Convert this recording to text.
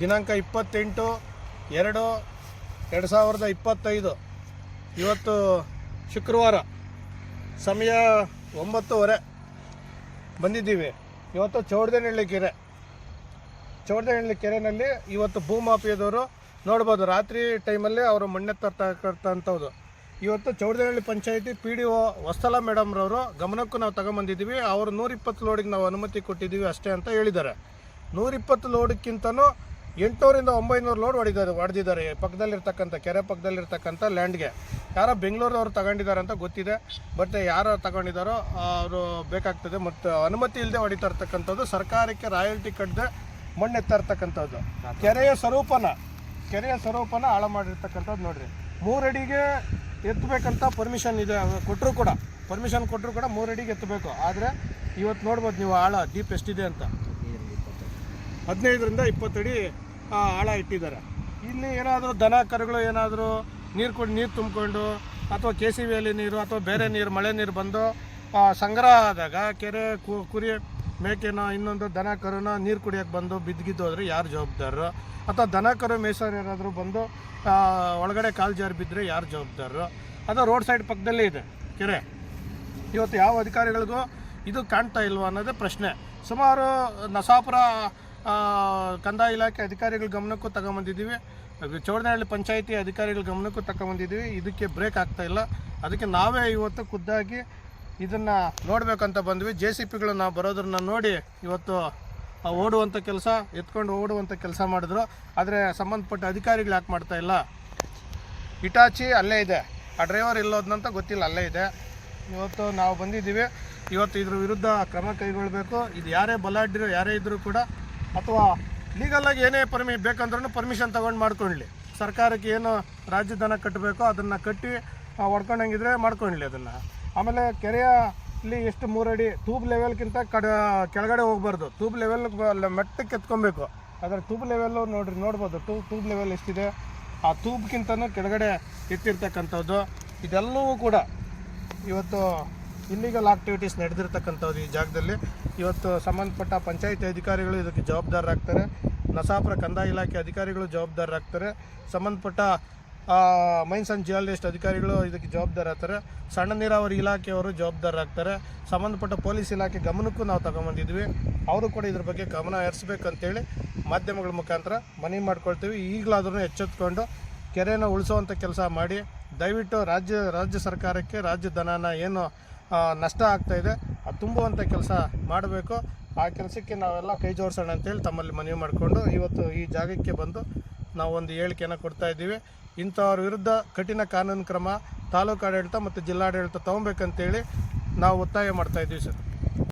ದಿನಾಂಕ ಇಪ್ಪತ್ತೆಂಟು, ಎರಡು ಎರಡು ಸಾವಿರದ ಇಪ್ಪತ್ತೈದು. ಇವತ್ತು ಶುಕ್ರವಾರ, ಸಮಯ ಒಂಬತ್ತುವರೆ. ಬಂದಿದ್ದೀವಿ. ಇವತ್ತು ಚೌಡದನಹಳ್ಳಿ ಕೆರೆ. ಚೌಡದನಹಳ್ಳಿ ಕೆರೆನಲ್ಲಿ ಇವತ್ತು ಭೂಮಾಫಿಯಾದವರು ನೋಡ್ಬೋದು. ರಾತ್ರಿ ಟೈಮಲ್ಲಿ ಅವರು ಮಣ್ಣೆತ್ತರ್ತಕ್ಕಂಥದ್ದು ಇವತ್ತು Chowdadanahalli panchayat P D O ವಸ್ತಲ ಮೇಡಮ್ರವರು ಗಮನಕ್ಕೂ ನಾವು ತಗೊಂಬಂದಿದ್ದೀವಿ. ಅವರು ನೂರಿಪ್ಪತ್ತು ಲೋಡಿಗೆ ನಾವು ಅನುಮತಿ ಕೊಟ್ಟಿದ್ದೀವಿ ಅಷ್ಟೇ ಅಂತ ಹೇಳಿದ್ದಾರೆ. ನೂರಿಪ್ಪತ್ತು ಲೋಡಕ್ಕಿಂತನೂ ಎಂಟುನೂರಿಂದ ಒಂಬೈನೂರು ಲೋಡ್ ಹೊಡಿದ್ದಾರೆ ಹೊಡೆದಿದ್ದಾರೆ. ಪಕ್ಕದಲ್ಲಿರ್ತಕ್ಕಂಥ, ಕೆರೆ ಪಕ್ಕದಲ್ಲಿರ್ತಕ್ಕಂಥ ಲ್ಯಾಂಡ್ಗೆ ಯಾರೋ ಬೆಂಗಳೂರವ್ರು ತಗೊಂಡಿದ್ದಾರೆ ಅಂತ ಗೊತ್ತಿದೆ ಬಟ್ ಯಾರು ತಗೊಂಡಿದ್ದಾರೋ, ಅವರು ಬೇಕಾಗ್ತದೆ ಮತ್ತು ಅನುಮತಿ ಇಲ್ಲದೆ ಹೊಡಿತಾ ಇರ್ತಕ್ಕಂಥದ್ದು, ಸರ್ಕಾರಕ್ಕೆ ರಾಯಲ್ಟಿ ಕಟ್ಟದೆ ಮಣ್ಣೆತ್ತಾ ಇರ್ತಕ್ಕಂಥದ್ದು. ಕೆರೆಯ ಸ್ವರೂಪನ ಕೆರೆಯ ಸ್ವರೂಪನ ಹಾಳು ಮಾಡಿರ್ತಕ್ಕಂಥದ್ದು ನೋಡ್ರಿ. ಮೂರಡಿಗೆ ಎತ್ತಬೇಕಂತ ಪರ್ಮಿಷನ್ ಇದೆ ಕೊಟ್ಟರು ಕೂಡ ಪರ್ಮಿಷನ್ ಕೊಟ್ಟರು ಕೂಡ ಮೂರಡಿಗೆ ಎತ್ತಬೇಕು. ಆದರೆ, ಇವತ್ತು ನೋಡ್ಬೋದು ನೀವು ಆಳ ಡೀಪ್ ಎಷ್ಟಿದೆ ಅಂತ. ಹದಿನೈದರಿಂದ ಇಪ್ಪತ್ತಡಿ ಆಳ ಇಟ್ಟಿದ್ದಾರೆ. ಇಲ್ಲಿ ಏನಾದರೂ ದನ, ಕರುಗಳು ಏನಾದರೂ ನೀರು ಕೊಡಿ, ನೀರು ತುಂಬಿಕೊಂಡು ಅಥವಾ ಕೆ ಸಿ ವಿಯಲ್ಲಿ ನೀರು ಅಥವಾ ಬೇರೆ ನೀರು, ಮಳೆ ನೀರು ಬಂದು ಸಂಗ್ರಹ ಆದಾಗ ಕೆರೆ ಕುರಿ ಮೇಕೆನೋ, ಇನ್ನೊಂದು ದನ, ಕರುನ ನೀರು ಕುಡಿಯೋಕ್ಕೆ ಬಂದು ಬಿದ್ದಿದ್ದು ಹೋದರೆ ಯಾರು ಜವಾಬ್ದಾರರು? ಅಥವಾ ದನ, ಕರು ಮೇಸೋರು ಏನಾದರೂ ಬಂದು ಒಳಗಡೆ ಕಾಲು ಜಾರಿ ಬಿದ್ದರೆ ಯಾರು ಜವಾಬ್ದಾರರು? ಅದು ರೋಡ್ ಸೈಡ್ ಪಕ್ಕದಲ್ಲೇ ಇದೆ ಕೆರೆ. ಇವತ್ತು ಯಾವ ಅಧಿಕಾರಿಗಳಿಗೂ ಇದು ಕಾಣ್ತಾ ಇಲ್ವಾ ಅನ್ನೋದೇ ಪ್ರಶ್ನೆ. ಸುಮಾರು ನಸಾಪುರ ಕಂದಾಯ ಇಲಾಖೆ ಅಧಿಕಾರಿಗಳ ಗಮನಕ್ಕೂ ತಗೊಂಬಂದಿದ್ದೀವಿ. ಚೌಡನಹಳ್ಳಿ ಪಂಚಾಯಿತಿ ಅಧಿಕಾರಿಗಳ ಗಮನಕ್ಕೂ ತಗೊಂಬಂದಿದ್ದೀವಿ. ಇದಕ್ಕೆ ಬ್ರೇಕ್ ಆಗ್ತಾ ಇಲ್ಲ. ಅದಕ್ಕೆ ನಾವೇ ಇವತ್ತು ಖುದ್ದಾಗಿ ಇದನ್ನು ನೋಡಬೇಕಂತ ಬಂದ್ವಿ. ಜೆ ಸಿ ಪಿಗಳು ನಾವು ಬರೋದ್ರನ್ನ ನೋಡಿ ಇವತ್ತು ಓಡುವಂಥ ಕೆಲಸ, ಎತ್ಕೊಂಡು ಓಡುವಂಥ ಕೆಲಸ ಮಾಡಿದ್ರು. ಆದರೆ ಸಂಬಂಧಪಟ್ಟ ಅಧಿಕಾರಿಗಳು ಯಾಕೆ ಮಾಡ್ತಾ ಇಲ್ಲ? ಇಟಾಚಿ ಅಲ್ಲೇ ಇದೆ. ಆ ಡ್ರೈವರ್ ಇಲ್ಲೋದ್ನಂತ ಗೊತ್ತಿಲ್ಲ, ಅಲ್ಲೇ ಇದೆ. ಇವತ್ತು ನಾವು ಬಂದಿದ್ದೀವಿ. ಇವತ್ತು ಇದ್ರ ವಿರುದ್ಧ ಕ್ರಮ ಕೈಗೊಳ್ಳಬೇಕು. ಇದು ಯಾರೇ ಬಲಾಢ್ಯರು, ಯಾರೇ ಇದ್ದರೂ ಕೂಡ ಅಥವಾ ಲೀಗಲಾಗಿ ಏನೇ ಪರ್ಮಿ ಬೇಕಂದ್ರೂ ಪರ್ಮಿಷನ್ ತೊಗೊಂಡು ಮಾಡ್ಕೊಳ್ಳಿ ಸರ್ಕಾರಕ್ಕೆ ಏನು ರಾಜ್ಯಧನ ಕಟ್ಟಬೇಕೋ ಅದನ್ನು ಕಟ್ಟಿ ಹೊಡ್ಕೊಂಡಂಗಿದ್ರೆ ಮಾಡ್ಕೊಳ್ಳಿ ಅದನ್ನು. ಆಮೇಲೆ ಕೆರೆಯ ಇಲ್ಲಿ ಎಷ್ಟು ಮೂರಡಿ ಟ್ಯೂಬ್ ಲೆವೆಲ್ಗಿಂತ ಕಡ, ಕೆಳಗಡೆ ಹೋಗ್ಬಾರ್ದು. ತೂಬ್ ಲೆವೆಲ್ ಮೆಟ್ಟಕ್ಕೆ ಎತ್ಕೊಬೇಕು ಅದರ ತೂಬ್ ಲೆವೆಲ್ಲು ನೋಡ್ರಿ, ನೋಡ್ಬೋದು. ಟೂ ಟ್ಯೂಬ್ ಲೆವೆಲ್ ಎಷ್ಟಿದೆ? ಆ ತೂಬ್ಗಿಂತನೂ ಕೆಳಗಡೆ ಎತ್ತಿರ್ತಕ್ಕಂಥದ್ದು ಇದೆಲ್ಲವೂ ಕೂಡ ಇವತ್ತು ಇಲ್ಲಿಗಲ್ ಆಕ್ಟಿವಿಟೀಸ್ ನಡೆದಿರ್ತಕ್ಕಂಥದ್ದು ಈ ಜಾಗದಲ್ಲಿ. ಇವತ್ತು ಸಂಬಂಧಪಟ್ಟ ಪಂಚಾಯಿತಿ ಅಧಿಕಾರಿಗಳು ಇದಕ್ಕೆ ಜವಾಬ್ದಾರರಾಗ್ತಾರೆ ನಸಾಪುರ ಕಂದಾಯ ಇಲಾಖೆ ಅಧಿಕಾರಿಗಳು ಜವಾಬ್ದಾರರಾಗ್ತಾರೆ ಸಂಬಂಧಪಟ್ಟ ಮೈನ್ಸ್ ಆ್ಯಂಡ್ ಜಿಯಾಲಜಿಸ್ಟ್ ಅಧಿಕಾರಿಗಳು ಇದಕ್ಕೆ ಜವಾಬ್ದಾರಾಗ್ತಾರೆ ಸಣ್ಣ ನೀರಾವರಿ ಇಲಾಖೆಯವರು ಜವಾಬ್ದಾರರಾಗ್ತಾರೆ ಸಂಬಂಧಪಟ್ಟ ಪೊಲೀಸ್ ಇಲಾಖೆ ಗಮನಕ್ಕೂ ನಾವು ತಗೊಂಬಂದಿದ್ವಿ. ಅವರು ಕೂಡ ಇದ್ರ ಬಗ್ಗೆ ಗಮನ ಹರಿಸ್ಬೇಕಂತೇಳಿ ಮಾಧ್ಯಮಗಳ ಮುಖಾಂತರ ಮನವಿ ಮಾಡ್ಕೊಳ್ತೀವಿ. ಈಗಲಾದ್ರೂ ಎಚ್ಚೆತ್ಕೊಂಡು ಕೆರೆನ ಉಳಿಸುವಂಥ ಕೆಲಸ ಮಾಡಿ. ದಯವಿಟ್ಟು ರಾಜ್ಯ ರಾಜ್ಯ ಸರ್ಕಾರಕ್ಕೆ ರಾಜ್ಯ ಧನನ ಏನು ನಷ್ಟ ಆಗ್ತಾ ಇದೆ. ಅದು ತುಂಬುವಂಥ ಕೆಲಸ ಮಾಡಬೇಕು. ಆ ಕೆಲಸಕ್ಕೆ ನಾವೆಲ್ಲ ಕೈ ಜೋಡಿಸೋಣ ಅಂತೇಳಿ ತಮ್ಮಲ್ಲಿ ಮನವಿ ಮಾಡಿಕೊಂಡು ಇವತ್ತು ಈ ಜಾಗಕ್ಕೆ ಬಂದು ನಾವು ಒಂದು ಹೇಳಿಕೆಯನ್ನು ಕೊಡ್ತಾ ಇದ್ದೀವಿ. ಇಂಥವ್ರ ವಿರುದ್ಧ ಕಠಿಣ ಕಾನೂನು ಕ್ರಮ ತಾಲೂಕು ಆಡಳಿತ ಮತ್ತು ಜಿಲ್ಲಾಡಳಿತ ತೊಗೊಬೇಕಂತೇಳಿ ನಾವು ಒತ್ತಾಯ ಮಾಡ್ತಾ ಇದ್ದೀವಿ ಸರ್.